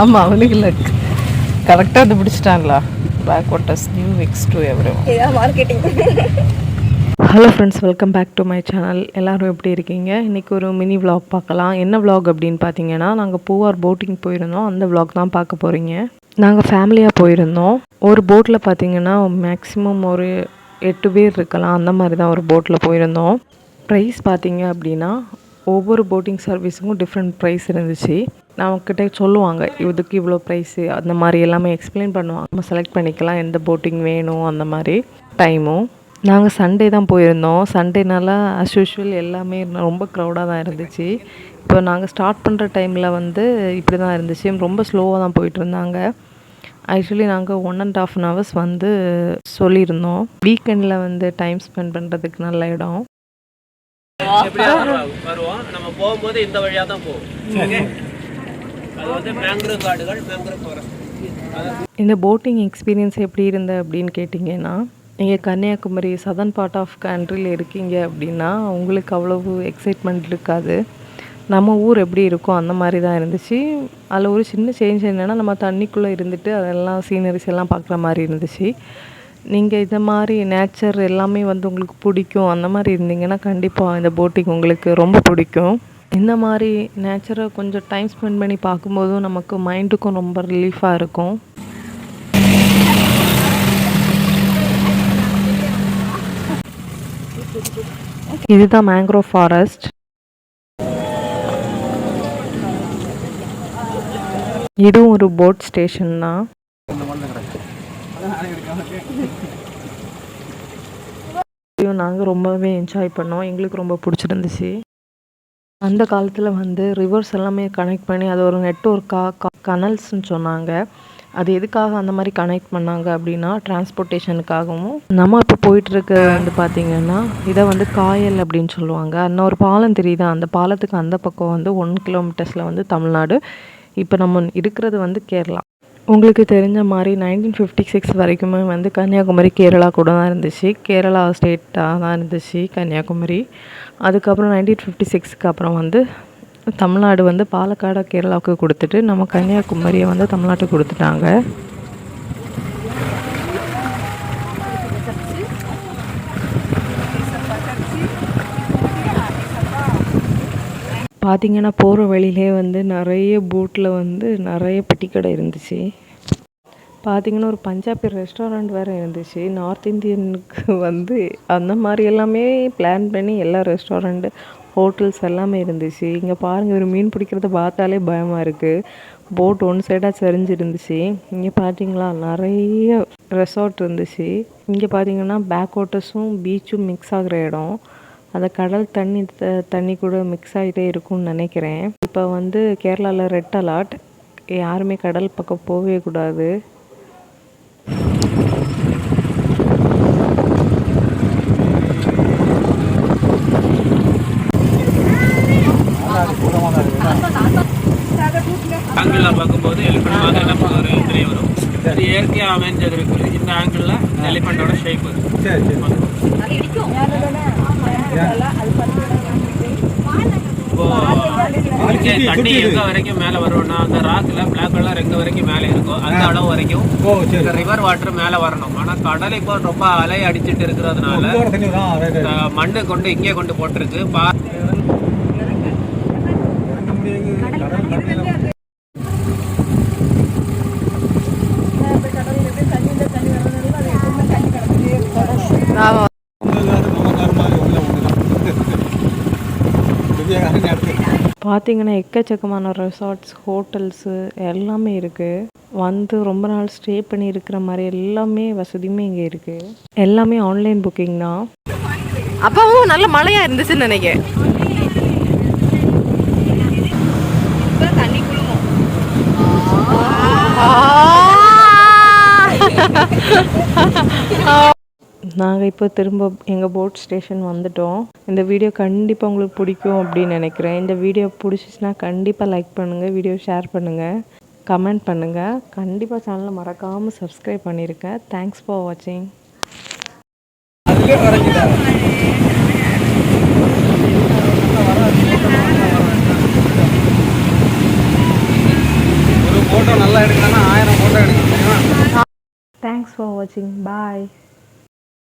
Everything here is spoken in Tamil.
ஆமாம் அவனுக்கு இல்லை கரெக்டாக வந்து பிடிச்சிட்டான்ல. Backwaters new X to every marketing hello friends welcome back to my channel எல்லோரும் எப்படி இருக்கீங்க? இன்றைக்கி ஒரு மினி vlog பார்க்கலாம். என்ன vlog அப்படின்னு பார்த்தீங்கன்னா நாங்கள் பூவார் போட்டிங் போயிருந்தோம். அந்த vlog தான் பார்க்க போகிறீங்க நாங்கள் ஃபேமிலியாக போயிருந்தோம். ஒரு போட்டில் பார்த்தீங்கன்னா மேக்ஸிமம் ஒரு எட்டு பேர் இருக்கலாம். அந்த மாதிரி தான் ஒரு போட்டில் போயிருந்தோம். ப்ரைஸ் பார்த்தீங்க அப்படின்னா ஒவ்வொரு போட்டிங் சர்வீஸுக்கும் டிஃப்ரெண்ட் ப்ரைஸ் இருந்துச்சு. நம்மக்கிட்ட சொல்லுவாங்க இதுக்கு இவ்வளோ ப்ரைஸு அந்த மாதிரி எல்லாமே எக்ஸ்பிளைன் பண்ணுவாங்க. நம்ம செலக்ட் பண்ணிக்கலாம் எந்த போட்டிங் வேணும் அந்த மாதிரி டைமும் நாங்கள் சண்டே தான் போயிருந்தோம். சண்டேனால அஸ் யூஷுவல் எல்லாமே ரொம்ப க்ரௌடாக தான் இருந்துச்சு. இப்போ நாங்கள் ஸ்டார்ட் பண்ணுற டைமில் வந்து இப்படி தான் இருந்துச்சு. ரொம்ப ஸ்லோவாக தான் போயிட்டு இருந்தாங்க. ஆக்சுவலி நாங்கள் one and half an hours வந்து சொல்லியிருந்தோம். வீக்கெண்டில் வந்து டைம் ஸ்பெண்ட் பண்ணுறதுக்கு நல்ல இடம். வருவோம் நம்ம போகும்போது இந்த வழியா தான் போவோம் ஓகே அது வந்து மேங்க்ரோவ் காடுகள் மேங்க்ரோவ் ஃபாரஸ்ட் இந்த போட்டிங் எக்ஸ்பீரியன்ஸ் எப்படி இருந்த அப்படின்னு கேட்டிங்கன்னா நீங்கள் கன்னியாகுமரி சதர்ன் பார்ட் ஆஃப் கண்ட்ரியில் இருக்கீங்க அப்படின்னா உங்களுக்கு அவ்வளவு எக்ஸைட்மெண்ட் இருக்காது. நம்ம ஊர் எப்படி இருக்கோ அந்த மாதிரி தான் இருந்துச்சு. அதில் ஒரு சின்ன சேஞ்ச் என்னென்னா நம்ம தண்ணிக்குள்ளே இருந்துட்டு அதெல்லாம் சீனரிஸ் எல்லாம் பார்க்குற மாதிரி இருந்துச்சு. நீங்கள் இந்த மாதிரி நேச்சர் எல்லாமே வந்து உங்களுக்கு பிடிக்கும். அந்த மாதிரி இருந்தீங்கன்னா கண்டிப்பாக இந்த போட்டிங் உங்களுக்கு ரொம்ப பிடிக்கும். இந்த மாதிரி நேச்சரை கொஞ்சம் டைம் ஸ்பெண்ட் பண்ணி பார்க்கும்போதும் நமக்கு மைண்டுக்கும் ரொம்ப ரிலீஃபாக இருக்கும். இதுதான் மேங்க்ரோவ் ஃபாரஸ்ட் இதுவும் ஒரு போட் ஸ்டேஷன் தான். நாங்கள் ரொம்பவே என்ஜாய் பண்ணோம். எங்களுக்கு ரொம்ப பிடிச்சிருந்துச்சு. அந்த காலத்தில் வந்து ரிவர்ஸ் எல்லாமே கனெக்ட் பண்ணி அது ஒரு நெட்ஒர்க்காக கனல்ஸ்னு சொன்னாங்க. அது எதுக்காக அந்த மாதிரி கனெக்ட் பண்ணாங்க அப்படின்னா டிரான்ஸ்போர்ட்டேஷனுக்காகவும் நம்ம இப்போ போயிட்டுருக்கிறது வந்து பார்த்திங்கன்னா இதை வந்து காயல் அப்படின்னு சொல்லுவாங்க. இன்னொரு பாலம் தெரியுதா? அந்த பாலத்துக்கு அந்த பக்கம் வந்து ஒன் கிலோமீட்டர்ஸில் வந்து தமிழ்நாடு. இப்போ நம்ம இருக்கிறது வந்து கேரளா. உங்களுக்கு தெரிஞ்ச மாதிரி நைன்டீன் ஃபிஃப்டி சிக்ஸ் வரைக்குமே வந்து கன்னியாகுமரி கேரளா கூட தான் இருந்துச்சு. கேரளா ஸ்டேட்டாக தான் இருந்துச்சு கன்னியாகுமரி. அதுக்கப்புறம் நைன்டீன் ஃபிஃப்டி சிக்ஸ்க்கு அப்புறம் வந்து தமிழ்நாடு வந்து பாலக்காடை கேரளாவுக்கு கொடுத்துட்டு நம்ம கன்னியாகுமரியை வந்து தமிழ்நாட்டுக்கு கொடுத்துட்டாங்க. பார்த்திங்கன்னா போகிற வழியிலே வந்து நிறைய பூட்டில் வந்து நிறைய பெட்டிக்கடை இருந்துச்சு. பார்த்தீங்கன்னா ஒரு பஞ்சாபி ரெஸ்டாரண்ட் வேறு இருந்துச்சு. நார்த் இந்தியனுக்கு வந்து அந்த மாதிரி எல்லாமே பிளான் பண்ணி எல்லா ரெஸ்டாரண்ட்டு ஹோட்டல்ஸ் எல்லாமே இருந்துச்சு. இங்கே பாருங்கள் ஒரு மீன் பிடிக்கிறத பார்த்தாலே பயமாக இருக்குது போட் ஒன் சைடாக சரிஞ்சு இருந்துச்சு இங்கே பார்த்தீங்களா நிறைய ரெசார்ட் இருந்துச்சு. இங்கே பார்த்தீங்கன்னா பேக் வாட்டர்ஸும் பீச்சும் மிக்ஸ் ஆகிற இடம். அந்த கடல் தண்ணி த- தண்ணி கூட மிக்ஸ் ஆகிட்டே இருக்கும்னு நினைக்கிறேன். இப்போ வந்து கேரளாவில் ரெட் அலர்ட் யாருமே கடல் பக்கம் போகவே கூடாது. ஆங்கிள் பார்க்கும்போது நமக்கு ஒரு தெரிய வரும். இது இயற்கையாக அமைஞ்சது இருக்குது. இந்த ஆங்கிளில் எலிஃபெண்டோட ஷேப் இப்போ இங்கே தண்ணி எங்க வரைக்கும் மேலே வரும்னா அந்த ராக்ல பிளாக் கலர் எங்க வரைக்கும் மேலே இருக்கோ அந்த அளவு வரைக்கும் இந்த ரிவர் வாட்டர் மேலே வரணும். ஆனா கடல் இப்போ ரொம்ப அலை அடிச்சிட்டு இருக்கிறதுனால மண்ணு கொண்டு இங்கே கொண்டு போட்டிருக்கு. பா பார்த்தீங்கன்னா எக்கச்சக்கமான ரெசார்ட்ஸ் ஹோட்டல்ஸு எல்லாமே இருக்குது வந்து ரொம்ப நாள் ஸ்டே பண்ணி இருக்கிற மாதிரி எல்லாமே வசதியுமே இங்கே இருக்குது எல்லாமே ஆன்லைன் புக்கிங் தான். அப்பவும் நல்ல மழையாக இருந்துச்சுன்னு நினைக்கிறேன். தண்ணி நாங்கள் இப்போ திரும்ப எங்கள் போட் ஸ்டேஷன் வந்துட்டோம். இந்த வீடியோ கண்டிப்பாக உங்களுக்கு பிடிக்கும் அப்படின்னு நினைக்கிறேன். இந்த வீடியோ பிடிச்சிச்சின்னா கண்டிப்பாக லைக் பண்ணுங்கள் வீடியோ ஷேர் பண்ணுங்கள் கமெண்ட் பண்ணுங்கள் கண்டிப்பாக சேனலை மறக்காமல் சப்ஸ்கிரைப் பண்ணியிருக்கேன் தேங்க்ஸ் ஃபார் வாட்சிங் ஃபோட்டோ நல்லா எடுக்கணும்னா ஆயிரம் ஃபோட்டோ எடுக்கணும்? தேங்க்ஸ் ஃபார் வாட்சிங் பாய்